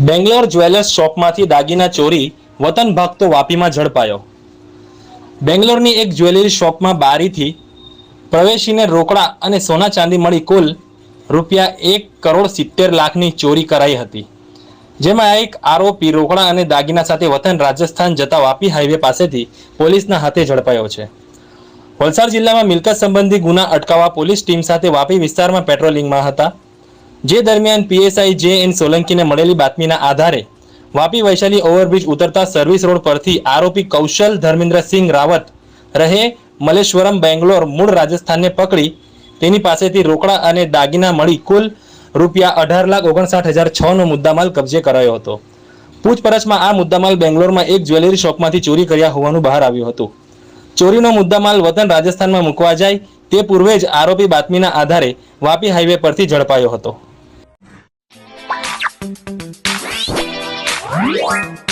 Bangalore jewellers શોપમાંથી દાગીના ચોરી વતન ભાગતો વાપીમાં ઝડપાયો. બેંગ્લોરની એક જ્વેલરી શોપમાં બારીથી પ્રવેશીને રોકડા અને સોના ચાંદી મળી કુલ રૂપિયા એક કરોડ સિત્તેર લાખની ચોરી કરાઈ હતી. જેમાં એક આરોપી રોકડા અને દાગીના સાથે વતન રાજસ્થાન જતા વાપી હાઈવે પાસેથી પોલીસના હાથે ઝડપાયો છે. વલસાડ જિલ્લામાં મિલકત સંબંધી ગુના અટકાવવા પોલીસ ટીમ સાથે વાપી વિસ્તારમાં પેટ્રોલિંગમાં હતા. જે દરમિયાન પીએસઆઈ જે એન સોલંકીને મળેલી બાતમીના આધારે વાપી વૈશાલી ઓવરબ્રિજ ઉતરતા સર્વિસ રોડ પરથી આરોપી કૌશલ ધર્મેન્દ્રસિંહ રાવત રહે મલેશ્વરમ, બેંગ્લોર, મૂળ રાજસ્થાનને પકડી. તેની પાસેથી રોકડા અને દાગીના મળી કુલ રૂપિયા અઢાર લાખ ઓગણસાઠ હજાર છનો મુદ્દામાલ કબજે કરાયો હતો. પૂછપરછમાં આ મુદ્દામાલ બેંગ્લોરમાં એક જ્વેલરી શોપમાંથી ચોરી કર્યા હોવાનું બહાર આવ્યું હતું. ચોરીનો મુદ્દામાલ વતન રાજસ્થાનમાં મૂકવા જાય તે પૂર્વે જ આરોપી બાતમીના આધારે વાપી હાઈવે પરથી ઝડપાયો હતો. Bye.